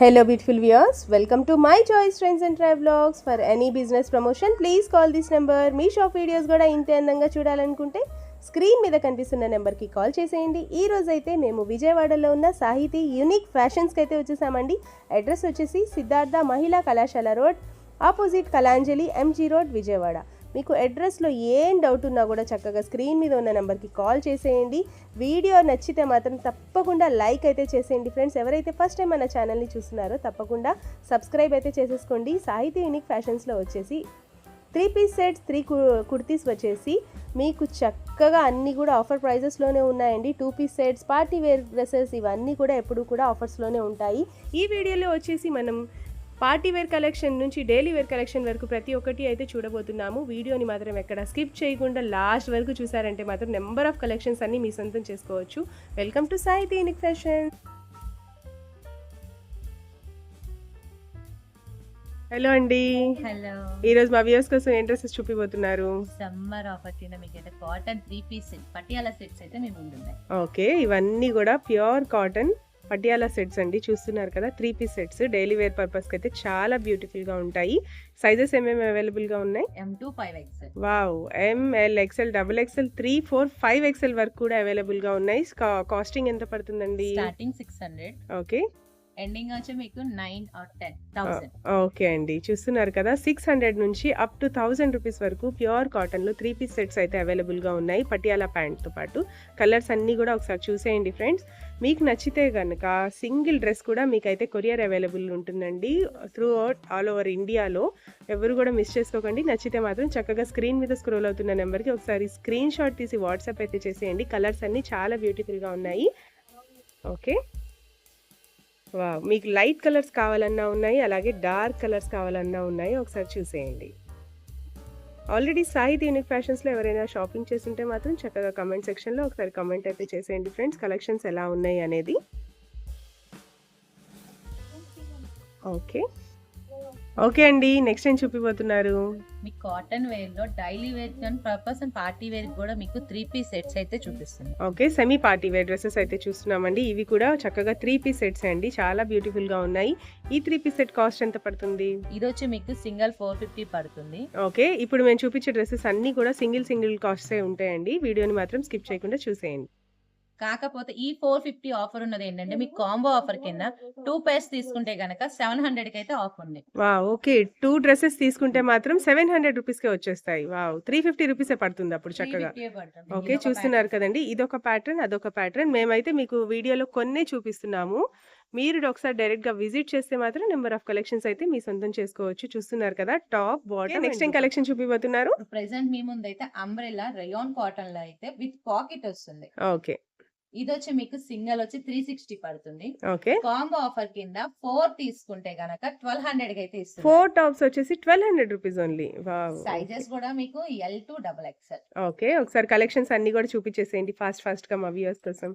Hello, beautiful viewers. Welcome to my choice trends and travel vlogs. For any business promotion, please call this number. మీ shop videos కూడా ఇంతే అందంగా చూడాలనుకుంటే screen మీద కనిపిస్తున్న నెంబర్కి కాల్ చేసేయండి ఈ రోజైతే మేము విజయవాడలో ఉన్న సాహితీ యూనిక్ ఫ్యాషన్స్కి అయితే వచ్చేసామండి అడ్రస్ వచ్చేసి Siddhartha Mahila Kalasala road opposite Kalanjali MG road Vijayawada మీకు అడ్రస్లో ఏం డౌట్ ఉన్నా కూడా చక్కగా స్క్రీన్ మీద ఉన్న నెంబర్కి కాల్ చేసేయండి. వీడియో నచ్చితే మాత్రం తప్పకుండా లైక్ అయితే చేసేయండి. ఫ్రెండ్స్ ఎవరైతే ఫస్ట్ టైం మన ఛానల్ని చూస్తున్నారో తప్పకుండా సబ్స్క్రైబ్ అయితే చేసేసుకోండి. సాహితీ యూనిక్ ఫ్యాషన్స్లో వచ్చేసి three piece sets three kurtis వచ్చేసి మీకు చక్కగా అన్నీ కూడా ఆఫర్ ప్రైజెస్లోనే ఉన్నాయండి. Two piece sets party wear dresses ఇవన్నీ కూడా ఎప్పుడు కూడా ఆఫర్స్లోనే ఉంటాయి. ఈ వీడియోలో వచ్చేసి మనం పార్టీ వేర్ కలెక్షన్ నుంచి డైలీ వేర్ కలెక్షన్ వరకు ప్రతి ఒక్కటి అయితే చూడబోతున్నాము. వీడియోని మాత్రం ఎక్కడ స్కిప్ చేయకుండా లాస్ట్ వరకు చూసారంటే మాత్రం నెంబర్ ఆఫ్ కలెక్షన్స్ అన్ని మీ సొంతం చేసుకోవచ్చు. Welcome to Sahithi unique fashion. Hello అండి. హలో. ఈ రోజు మా వ్యూస్ కోసం ఏం డ్రెస్సెస్ చూపిపోతున్నారు సమ్మర్ ఆఫర్ కింద మీకు అయితే cotton three piece set Patiala sets అయితే మేము ఉంటున్నాయి ఓకే ఇవన్నీ కూడా ప్యూర్ కాటన్ పటియాలా సెట్స్ అండి చూస్తున్నారు కదా three piece sets daily wear పర్పస్కి అయితే చాలా బ్యూటిఫుల్గా ఉంటాయి. సైజెస్ ఏమేమి అవైలబుల్గా ఉన్నాయి? M to five XL wow ML XL double XL three four five XL వరకు కూడా అవైలబుల్గా ఉన్నాయి. కాస్టింగ్ ఎంత పడుతుందండి? Starting six hundred okay ending వచ్చి మీకు nine or ten thousand. Okay అండి. చూస్తున్నారు కదా సిక్స్ హండ్రెడ్ నుంచి అప్ టు థౌసండ్ రూపీస్ వరకు ప్యూర్ కాటన్లో త్రీ పీస్ సెట్స్ అయితే అవైలబుల్గా ఉన్నాయి పటియాలా ప్యాంట్తో పాటు. కలర్స్ అన్నీ కూడా ఒకసారి చూసేయండి ఫ్రెండ్స్. మీకు నచ్చితే కనుక సింగిల్ డ్రెస్ కూడా మీకైతే కొరియర్ అవైలబుల్ ఉంటుందండి. త్రూ అవుట్ ఆల్ ఓవర్ ఇండియాలో ఎవరు కూడా మిస్ చేసుకోకండి. నచ్చితే మాత్రం చక్కగా స్క్రీన్ మీద స్క్రోల్ అవుతున్న నెంబర్కి ఒకసారి స్క్రీన్ షాట్ తీసి వాట్సాప్ అయితే చేసేయండి. కలర్స్ అన్నీ చాలా బ్యూటిఫుల్గా ఉన్నాయి. ఓకే. వా మీకు లైట్ కలర్స్ కావాలన్నా ఉన్నాయి అలాగే డార్క్ కలర్స్ కావాలన్నా ఉన్నాయి. ఒకసారి చూసేయండి. ఆల్రెడీ సాహిత్ యూనిక్ ఫ్యాషన్స్లో ఎవరైనా షాపింగ్ చేస్తుంటే మాత్రం చక్కగా కమెంట్ సెక్షన్లో ఒకసారి కమెంట్ అయితే చేసేయండి ఫ్రెండ్స్. కలెక్షన్స్ ఎలా ఉన్నాయి అనేది. ఓకే. ఓకే అండి నెక్స్ట్ ఏం చూపిపోతున్నారు మీకు కాటన్ వేర్లో డైలీ వేర్ కానీ పర్పస్ అండ్ పార్టీ వేర్ కూడా మీకు త్రీ పీస్ సెట్స్ అయితే చూపిస్తుంది. Okay semi party wear dresses అయితే చూస్తున్నామండి. ఇవి కూడా చక్కగా త్రీ పీస్ సెట్స్ అండి. చాలా బ్యూటిఫుల్గా ఉన్నాయి. ఈ త్రీ పీస్ సెట్ కాస్ట్ ఎంత పడుతుంది? ఇది వచ్చి మీకు సింగల్ ఫోర్ ఫిఫ్టీ పడుతుంది. ఓకే ఇప్పుడు మేము చూపించే డ్రెస్సెస్ అన్నీ కూడా సింగిల్ సింగిల్ కాస్ట్సే ఉంటాయండి. వీడియోని మాత్రం స్కిప్ చేయకుండా చూసేయండి. కాకపోతే ఈ ఫోర్ ఫిఫ్టీ ఆఫర్ ఉన్నది ఏంటంటే మీకు కాంబో ఆఫర్ కింద టూ పేర్స్ తీసుకుంటే గనక సెవెన్ హండ్రెడ్కి అయితే ఆఫ్ ఉంది. ఓకే. టూ డ్రెస్సెస్ తీసుకుంటే మాత్రం సెవెన్ హండ్రెడ్ రూపీస్కే వచ్చేస్తాయి. వావ్ త్రీ ఫిఫ్టీ రూపీసే పడుతుంది అప్పుడు చక్కగా. 350 పడుతుంది. ఓకే ఇది ఒక చూస్తున్నారు. కదండి. ఇదొక ప్యాటర్న్ అదొక ప్యాటర్న్ మేమైతే మీకు వీడియోలో కొన్నే చూపిస్తున్నాము. మీరు ఒకసారి డైరెక్ట్గా విజిట్ చేస్తే మాత్రం నెంబర్ ఆఫ్ కలెక్షన్స్ అయితే మీ సొంతం చేసుకోవచ్చు. చూస్తున్నారు కదా top bottom next time collection చూపిపోతున్నారు present మీ ముందు అయితే అంబ్రెల్లా రయాన్ కాటన్లో అయితే విత్ పాకెట్ వస్తుంది. ఓకే ఇది వచ్చి మీకు సింగల్ వచ్చి త్రీ సిక్స్టీ పడుతుంది. ఓకే. కాంబో ఆఫర్ కింద ఫోర్ తీసుకుంటే గనక ట్వెల్వ్ హండ్రెడ్ అయితే ఇస్తుంది. ఫోర్ టాప్స్ వచ్చేసి twelve hundred rupees only. Wow. Sizes కూడా మీకు L to double XL. Okay. ఒకసారి కలెక్షన్స్ అన్ని కూడా చూపించేసేయండి ఫాస్ట్ ఫాస్ట్గా మా వ్యూయర్స్ కోసం.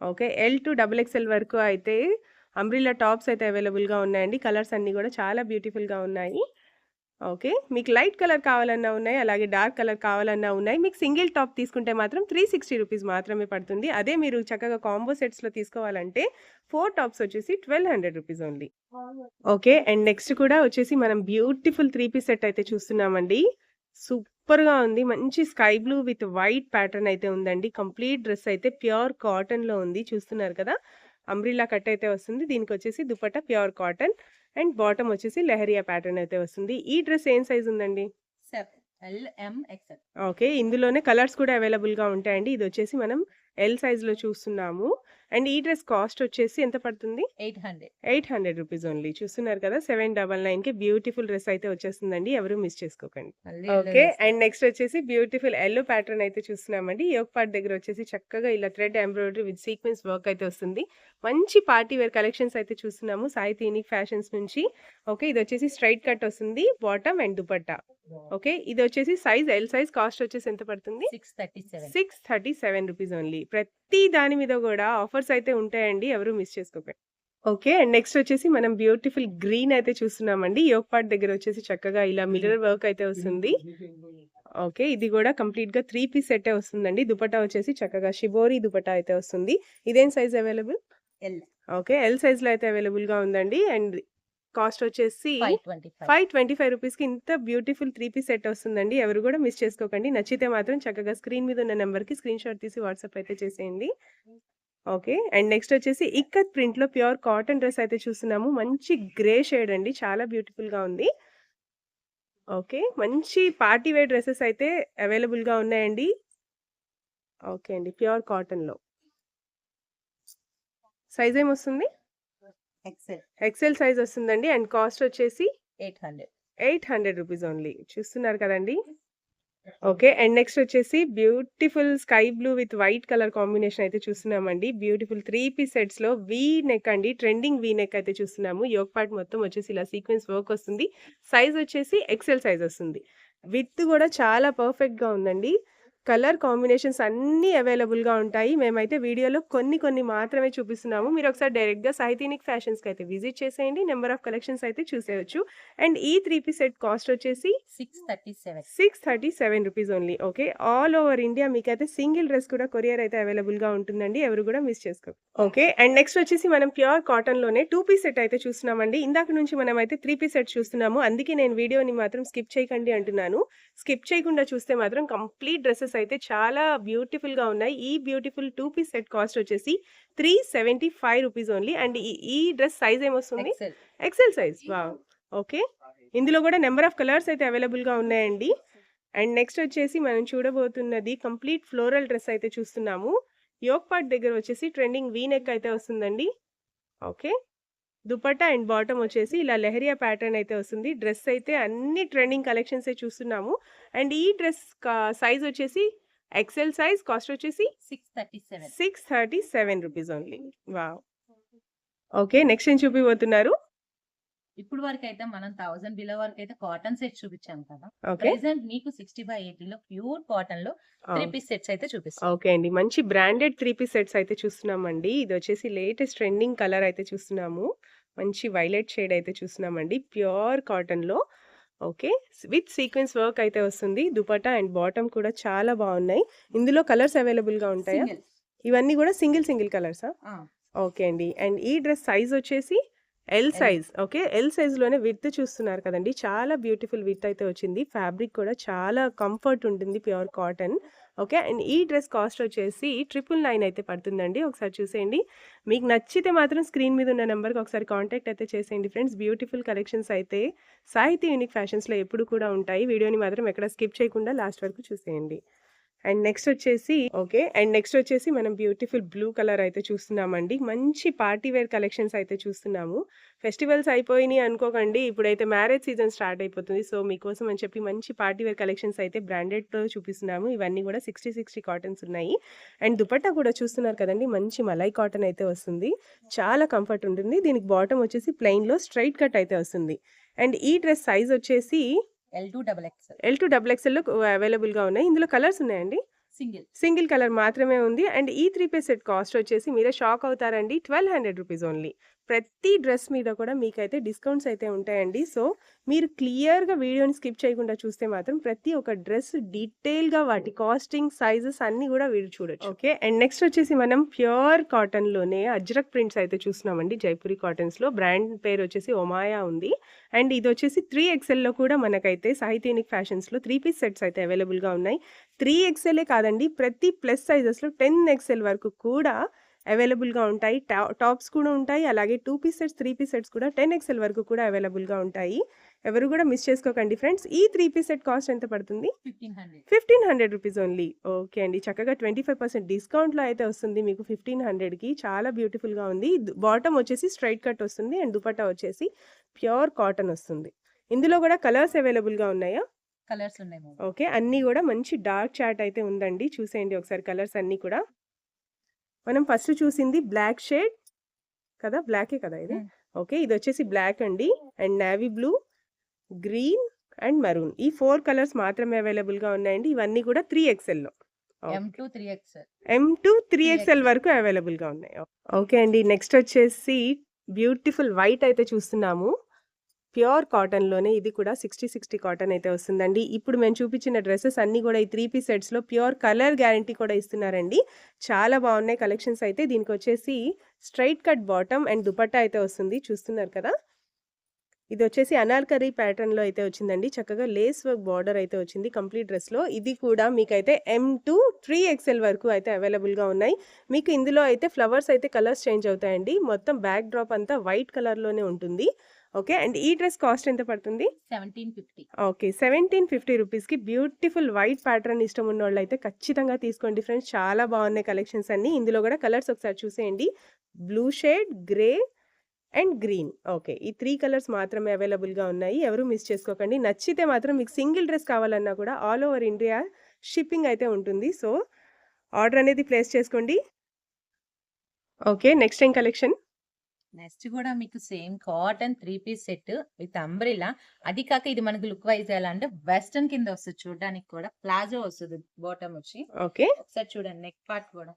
Okay. L to double XL వరకు అయితే అంబ్రిల్లా టాప్స్ అయితే అవైలబుల్గా ఉన్నాయండి. కలర్స్ అన్నీ కూడా చాలా బ్యూటిఫుల్గా ఉన్నాయి. ఓకే. మీకు లైట్ కలర్ కావాలన్నా ఉన్నాయి అలాగే డార్క్ కలర్ కావాలన్నా ఉన్నాయి. మీకు సింగిల్ టాప్ తీసుకుంటే మాత్రం త్రీ సిక్స్టీ రూపీస్ మాత్రమే పడుతుంది. అదే మీరు చక్కగా కాంబో సెట్స్లో తీసుకోవాలంటే ఫోర్ టాప్స్ వచ్చేసి twelve hundred rupees only. Okay. And next కూడా వచ్చేసి మనం బ్యూటిఫుల్ త్రీ పీస్ సెట్ అయితే చూస్తున్నామండి. సూపర్గా ఉంది. మంచి sky blue with white pattern అయితే ఉందండి. కంప్లీట్ డ్రెస్ అయితే ప్యూర్ కాటన్లో ఉంది. చూస్తున్నారు కదా? అంబ్రిల్లా కట్ అయితే వస్తుంది. దీనికి వచ్చేసి dupatta pure cotton. And bottom వచ్చేసి లెహరియా ప్యాటర్న్ అయితే వస్తుంది. ఈ డ్రెస్ ఏం సైజ్ ఉందండి? ఓకే. ఇందులోనే కలర్స్ కూడా అవైలబుల్గా ఉంటాయండి. ఇది వచ్చేసి మనం ఎల్ సైజ్లో చూస్తున్నాము. అండ్ ఈ డ్రెస్ కాస్ట్ వచ్చేసి ఎంత పడుతుంది? Eight hundred. Eight hundred rupees only. చూస్తున్నారు కదా సెవెన్ డబల్ నైన్కి బ్యూటిఫుల్ డ్రెస్ అయితే వచ్చేస్తుందండి. ఎవరు మిస్ చేసుకోకండి. ఓకే అండ్ నెక్స్ట్ వచ్చేసి బ్యూటిఫుల్ ఎల్లో ప్యాటర్న్ అయితే చూస్తున్నామండి. యోగ్ పార్ట్ దగ్గర వచ్చేసి చక్కగా ఇలా thread embroidery with sequence work అయితే వస్తుంది. మంచి పార్టీ వేర్ కలెక్షన్స్ అయితే చూస్తున్నాము సాయి యూనిక్ ఫ్యాషన్స్ నుంచి. ఓకే ఇది వచ్చేసి స్ట్రైట్ కట్ వస్తుంది బాటమ్ అండ్ దుపట్టా ఓకే ఇది వచ్చేసి సైజ్ ఎల్ సైజ్ కాస్ట్ వచ్చేసి ఎంత పడుతుంది? Six thirty seven six thirty seven rupees only ప్రతి దాని మీద కూడా ఆఫర్స్ అయితే ఉంటాయండి. ఎవరు మిస్ చేసుకోకండి. ఓకే. అండ్ నెక్స్ట్ వచ్చేసి మనం బ్యూటిఫుల్ గ్రీన్ అయితే చూస్తున్నామండి. యోగ్ పార్ట్ దగ్గర వచ్చేసి చక్కగా ఇలా మిర్రర్ వర్క్ అయితే వస్తుంది. ఓకే. ఇది కూడా కంప్లీట్గా త్రీ పీస్ సెట్ వస్తుందండి. దుపట్టా వచ్చేసి చక్కగా షిబోరి దుపట్టా అయితే వస్తుంది. ఇదేం సైజ్ అవైలబుల్? ఓకే. ఎల్ సైజ్లో అయితే అవైలబుల్గా ఉందండి. అండ్ కాస్ట్ వచ్చేసి ఫైవ్ ట్వంటీ ఫైవ్. రూపీస్కి ఇంత బ్యూటిఫుల్ త్రీ పీస్ సెట్ వస్తుందండి. ఎవరు కూడా మిస్ చేసుకోకండి. నచ్చితే మాత్రం చక్కగా స్క్రీన్ మీద ఉన్న నెంబర్కి స్క్రీన్ షాట్ తీసి వాట్సాప్ అయితే చేసేయండి. ఓకే. అండ్ నెక్స్ట్ వచ్చేసి ఇక్కత్ ప్రింట్లో ప్యూర్ కాటన్ డ్రెస్ అయితే చూస్తున్నాము. మంచి గ్రే షేడ్ అండి. చాలా బ్యూటిఫుల్గా ఉంది. ఓకే. మంచి పార్టీ వేర్ డ్రెస్సెస్ అయితే అవైలబుల్గా ఉన్నాయండి. ఓకే అండి. ప్యూర్ కాటన్లో. సైజ్ ఏమొస్తుంది? ఎక్సెల్ సైజ్ వస్తుందండి అండ్ కాస్ట్ వచ్చేసి eight hundred eight hundred rupees only చూస్తున్నారు కదండి? ఓకే అండ్ నెక్స్ట్ వచ్చేసి beautiful sky blue with white colour combination అయితే చూస్తున్నామండి. బ్యూటిఫుల్ త్రీ పీస్ సెట్స్లో వీ నెక్ అండి. ట్రెండింగ్ వీ నెక్ అయితే చూస్తున్నాము. యోగ్ పార్ట్ మొత్తం వచ్చేసి ఇలా సీక్వెన్స్ వర్క్ వస్తుంది. సైజ్ వచ్చేసి ఎక్సెల్ సైజ్ వస్తుంది. విత్ కూడా చాలా పర్ఫెక్ట్గా ఉందండి. కలర్ కాంబినేషన్స్ అన్నీ అవైలబుల్గా ఉంటాయి. మేమైతే వీడియోలో కొన్ని కొన్ని మాత్రమే చూపిస్తున్నాము. మీరు ఒకసారి డైరెక్ట్గా సాహితీనిక్ ఫ్యాషన్స్కి అయితే విజిట్ చేసేయండి. నెంబర్ ఆఫ్ కలెక్షన్స్ అయితే చూసేయచ్చు. అండ్ ఈ త్రీ పీస్ సెట్ కాస్ట్ వచ్చేసి six thirty seven. Six thirty seven rupees only. Okay? All over India మీకైతే సింగిల్ డ్రెస్ కూడా కొరియర్ అయితే అవైలబుల్గా ఉంటుందండి. ఎవరు కూడా మిస్ చేసుకో ఓకే? అండ్ నెక్స్ట్ వచ్చేసి మనం ప్యూర్ కాటన్లోనే టూ పీస్ సెట్ అయితే చూస్తున్నామండి. ఇందాక నుంచి మనం అయితే త్రీ పీస్ సెట్ చూస్తున్నాము. అందుకే నేను వీడియోని మాత్రం స్కిప్ చేయకండి అంటున్నాను. స్కిప్ చేయకుండా చూస్తే మాత్రం కంప్లీట్ డ్రెస్సెస్ అయితే చాలా బ్యూటిఫుల్గా ఉన్నాయి. ఈ beautiful two piece set cost వచ్చేసి three seventy five rupees only. And ఈ- డ్రెస్ సైజ్ ఏమొస్తుంది? ఎక్సెల్ సైజ్ వావ్ ఓకే ఇందులో కూడా నెంబర్ ఆఫ్ కలర్స్ అయితే అవైలబుల్గా ఉన్నాయండి. అండ్ నెక్స్ట్ వచ్చేసి మనం చూడబోతున్నది కంప్లీట్ ఫ్లోరల్ డ్రెస్ అయితే చూస్తున్నాము. యోక్ పార్ట్ దగ్గర వచ్చేసి ట్రెండింగ్ వీ నెక్ అయితే వస్తుందండి. ఓకే దుపట్టా అండ్ బాటమ్ వచ్చేసి ఇలా లెహరియా ప్యాటర్న్ అయితే వస్తుంది. డ్రెస్ అయితే అన్ని ట్రెండింగ్ కలెక్షన్సే చూస్తున్నాము. అండ్ ఈ డ్రెస్ సైజ్ వచ్చేసి ఎక్సెల్ సైజ్ కాస్ట్ వచ్చేసి six thirty seven six thirty seven rupees only wow okay next ఏం చూపిపోతున్నారు ఇప్పుడు వరకు అయితే మనం థౌసండ్ బిలో వరకు అయితే కాటన్ సెట్ చూపించాం కదా. ప్రెసెంట్ మీకు సిక్స్టీ బై ఎయిటీ లో ప్యూర్ కాటన్లో త్రీ పీస్ సెట్స్ అయితే చూపిస్తాం. ఓకే అండి. మంచి బ్రాండెడ్ త్రీ పీస్ సెట్స్ అయితే చూస్తున్నామండి. ఇది వచ్చేసి లేటెస్ట్ ట్రెండింగ్ కలర్ అయితే చూస్తున్నాము. మంచి వైలెట్ షేడ్ అయితే చూస్తున్నామండి. ప్యూర్ కాటన్లో ఓకే విత్ సీక్వెన్స్ వర్క్ అయితే వస్తుంది. దుపట్టా అండ్ బాటమ్ కూడా చాలా బాగున్నాయి. ఇందులో కలర్స్ అవైలబుల్గా ఉంటాయా? Single. ఇవన్నీ కూడా సింగిల్ సింగిల్ కలర్సా ఓకే అండి. అండ్ ఈ డ్రెస్ సైజ్ వచ్చేసి ఎల్ సైజ్ ఓకే ఎల్ సైజ్లోనే విత్ చూస్తున్నారు కదండి. చాలా బ్యూటిఫుల్ విత్ అయితే వచ్చింది. ఫ్యాబ్రిక్ కూడా చాలా కంఫర్ట్ ఉంటుంది ప్యూర్ కాటన్ ఓకే అండ్ ఈ డ్రెస్ కాస్ట్ వచ్చేసి ట్రిపుల్ నైన్ అయితే పడుతుందండి. ఒకసారి చూసేయండి. మీకు నచ్చితే మాత్రం స్క్రీన్ మీద ఉన్న నెంబర్కి ఒకసారి కాంటాక్ట్ అయితే చేసేయండి ఫ్రెండ్స్ బ్యూటిఫుల్ కలెక్షన్స్ అయితే సాహితీ యూనిక్ ఫ్యాషన్స్లో ఎప్పుడు కూడా ఉంటాయి. వీడియోని మాత్రం ఎక్కడ స్కిప్ చేయకుండా లాస్ట్ వరకు చూసేయండి. అండ్ నెక్స్ట్ వచ్చేసి ఓకే అండ్ నెక్స్ట్ వచ్చేసి మనం బ్యూటిఫుల్ బ్లూ కలర్ అయితే చూస్తున్నామండి. మంచి పార్టీ వేర్ కలెక్షన్స్ అయితే చూస్తున్నాము. ఫెస్టివల్స్ అయిపోయినాయి అనుకోకండి. ఇప్పుడైతే మ్యారేజ్ సీజన్ స్టార్ట్ అయిపోతుంది. సో మీకోసం అని చెప్పి మంచి పార్టీ వేర్ కలెక్షన్స్ అయితే బ్రాండెడ్లో చూపిస్తున్నాము. ఇవన్నీ కూడా సిక్స్టీ సిక్స్టీ కాటన్స్ ఉన్నాయి. అండ్ దుపట్టా కూడా చూస్తున్నారు కదండి. మంచి మలై కాటన్ అయితే వస్తుంది. చాలా కంఫర్ట్ ఉంటుంది. దీనికి బాటమ్ వచ్చేసి ప్లెయిన్లో స్ట్రైట్ కట్ అయితే వస్తుంది. అండ్ ఈ డ్రెస్ సైజ్ వచ్చేసి L to double XL L to double ఎక్స్ఎల్లో అవైలబుల్గా ఉన్నాయి. ఇందులో కలర్స్ ఉన్నాయండి? సింగిల్ సింగిల్ కలర్ మాత్రమే ఉంది. అండ్ ఈ త్రీ పీస్ సెట్ కాస్ట్ వచ్చేసి మీరే షాక్ అవుతారండి. ట్వెల్వ్ హండ్రెడ్ రూపీస్ ఓన్లీ ప్రతి డ్రెస్ మీద కూడా మీకైతే డిస్కౌంట్స్ అయితే ఉంటాయండి. సో మీరు క్లియర్గా వీడియోని స్కిప్ చేయకుండా చూస్తే మాత్రం ప్రతి ఒక్క డ్రెస్ డీటెయిల్గా వాటి కాస్టింగ్ సైజెస్ అన్నీ కూడా వీడు చూడొచ్చు. ఓకే. అండ్ నెక్స్ట్ వచ్చేసి మనం ప్యూర్ కాటన్లోనే అజ్రక్ ప్రింట్స్ అయితే చూస్తున్నామండి జైపురి కాటన్స్లో. బ్రాండ్ పేరు వచ్చేసి ఒమాయా ఉంది. అండ్ ఇది వచ్చేసి త్రీ ఎక్స్ఎల్లో కూడా మనకైతే సాహితీనిక్ ఫ్యాషన్స్లో త్రీ పీస్ సెట్స్ అయితే అవైలబుల్గా ఉన్నాయి. త్రీ ఎక్స్ఎలే కాదండి ప్రతి ప్లస్ సైజెస్లో టెన్ ఎక్స్ఎల్ వరకు కూడా అవైలబుల్గా ఉంటాయి. టాప్స్ కూడా ఉంటాయి. అలాగే two piece sets three piece sets కూడా టెన్ ఎక్స్ఎల్ వరకు కూడా అవైలబుల్గా ఉంటాయి. ఎవరు కూడా మిస్ చేసుకోకండి ఫ్రెండ్స్. ఈ త్రీ పీస్ సెట్ కాస్ట్ ఎంత పడుతుంది? Fifteen hundred. Rupees only. Okay అండి. చక్కగా ట్వంటీ ఫైవ్ పర్సెంట్ డిస్కౌంట్లో అయితే వస్తుంది మీకు ఫిఫ్టీన్ హండ్రెడ్కి. చాలా బ్యూటిఫుల్గా ఉంది. బాటమ్ వచ్చేసి స్ట్రైట్ కట్ వస్తుంది అండ్ దుపట్టా వచ్చేసి ప్యూర్ కాటన్ వస్తుంది. ఇందులో కూడా కలర్స్ అవైలబుల్గా ఉన్నాయా? కలర్స్ ఉన్నాయి. ఓకే. అన్నీ కూడా మంచి డార్క్ చాట్ అయితే ఉందండి. చూసేయండి ఒకసారి కలర్స్ అన్నీ కూడా. మనం ఫస్ట్ చూసింది బ్లాక్ షేడ్ కదా? బ్లాకే కదా ఇది. ఓకే ఇది వచ్చేసి బ్లాక్ అండి. And navy blue green and maroon. ఈ ఫోర్ కలర్స్ మాత్రమే అవైలబుల్గా ఉన్నాయండి. ఇవన్నీ కూడా three ఎక్స్ఎల్లో M to three XL. M to three 3XL. XL. వరకు అవైలబుల్గా ఉన్నాయి. ఓకే అండి నెక్స్ట్ వచ్చేసి బ్యూటిఫుల్ వైట్ అయితే చూస్తున్నాము. ప్యూర్ కాటన్‌లోనే ఇది కూడా 60, 60 కాటన్ అయితే వస్తుందండి. ఇప్పుడు మేము చూపించిన డ్రెస్సెస్ అన్నీ కూడా ఈ త్రీ పీస్ సెట్స్‌లో ప్యూర్ కలర్ గ్యారంటీ కూడా ఇస్తున్నారండి. చాలా బాగున్నాయి కలెక్షన్స్ అయితే. దీనికి వచ్చేసి straight cut bottom and dupatta అయితే వస్తుంది. చూస్తున్నారు కదా! ఇది వచ్చేసి అనార్కరీ ప్యాటర్న్‌లో అయితే వచ్చిందండి. చక్కగా లేస్ వర్క్ బార్డర్ అయితే వచ్చింది కంప్లీట్ డ్రెస్‌లో. ఇది కూడా మీకైతే ఎమ్ టు 3ఎక్స్ఎల్ వరకు అయితే అవైలబుల్‌గా ఉన్నాయి. మీకు ఇందులో అయితే ఫ్లవర్స్ అయితే కలర్స్ చేంజ్ అవుతాయండి. మొత్తం బ్యాక్ డ్రాప్ అంతా వైట్ కలర్‌లోనే ఉంటుంది. ఓకే. అండ్ ఈ డ్రెస్ కాస్ట్ ఎంత పడుతుంది? 1750. ఓకే. 1750 రూపీస్‌కి బ్యూటిఫుల్ వైట్ ప్యాటర్న్ ఇష్టం ఉన్నోళ్ళైతే ఖచ్చితంగా తీసుకోండి ఫ్రెండ్స్. చాలా బాగున్నాయి కలెక్షన్స్ అన్నీ. ఇందులో కూడా కలర్స్ ఒకసారి చూసేయండి. Blue shade, grey and green. Okay. ఈ 3 కలర్స్ మాత్రమే అవైలబుల్‌గా ఉన్నాయి. ఎవరు మిస్ చేసుకోకండి. నచ్చితే మాత్రం మీకు సింగిల్ డ్రెస్ కావాలన్నా కూడా ఆల్ ఓవర్ ఇండియా షిప్పింగ్ అయితే ఉంటుంది. సో, ఆర్డర్ అనేది ప్లేస్ చేసుకోండి. ఓకే. నెక్స్ట్ ఏం కలెక్షన్? నెక్స్ట్ కూడా మీకు same cotton 3 piece set with umbrella. అది కాక ఇది మనకు లుక్ వైస్ ఎలా అంటే వెస్టర్న్ కింద వస్తది చూడడానికి కూడా. ప్లాజో వస్తది బాటమ్ వచ్చి. ఓకే. ఒకసారి చూడండి నెక్ పార్ట్ కూడా.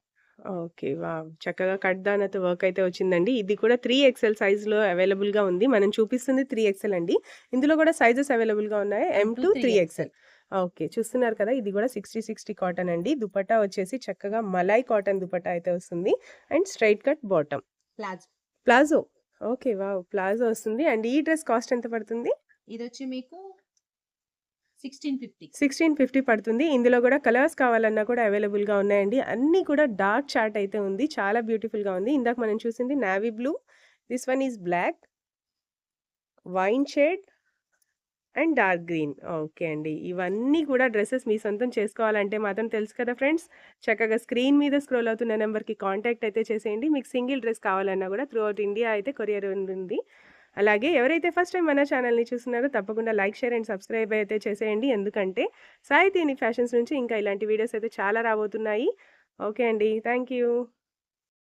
ఓకే. వావ్! చక్కగా కట్ దానాతో వర్క్ అయితే వచ్చిందండి. ఇది కూడా 3ఎక్స్ఎల్ సైజ్‌లో అవైలబుల్‌గా ఉంది. మనం చూపిస్తుంది 3ఎక్స్ఎల్ అండి. ఇందులో కూడా సైజెస్ అవైలబుల్‌గా ఉన్నాయి. ఎమ్ టు 3ఎక్స్ఎల్. ఓకే. చూస్తున్నారు కదా! ఇది కూడా 60, 60 కాటన్ అండి. దుపట్టా వచ్చేసి చక్కగా మలాయ్ కాటన్ దుపట్టా అయితే వస్తుంది. And straight cut bottom. Palazzo. Palazzo. Okay. Wow! Palazzo వస్తుంది. అండ్ ఈ డ్రెస్ కాస్ట్ ఎంత పడుతుంది? ఇదొచ్చి మీకు 1650. 1650 పడుతుంది. ఇందులో కూడా కలర్స్ కావాలన్నా కూడా అవైలబుల్‌గా ఉన్నాయండి. అన్నీ కూడా డార్క్ చార్ట్ అయితే ఉంది. చాలా బ్యూటిఫుల్‌గా ఉంది. ఇందాక మనం చూసింది navy blue. This one is black. Wine shade and dark green. Okay అండి. ఇవన్నీ కూడా డ్రెస్సెస్ మీ సొంతం చేసుకోవాలంటే మాత్రం తెలుసు కదా ఫ్రెండ్స్. చక్కగా స్క్రీన్ మీద స్క్రోల్ అవుతున్న నెంబర్‌కి కాంటాక్ట్ అయితే చేసేయండి. మీకు సింగిల్ డ్రెస్ కావాలన్నా కూడా త్రూ అవుట్ ఇండియా అయితే కొరియర్ ఉంటుంది. అలాగే ఎవరైతే ఫస్ట్ టైం మన ఛానల్‌ని చూస్తున్నారో తప్పకుండా లైక్, షేర్ అండ్ సబ్స్క్రైబ్ అయితే చేసేయండి. ఎందుకంటే సాయి ఫ్యాషన్స్ నుంచి ఇంకా ఇలాంటి వీడియోస్ అయితే చాలా రాబోతున్నాయి. ఓకే అండి. Thank you.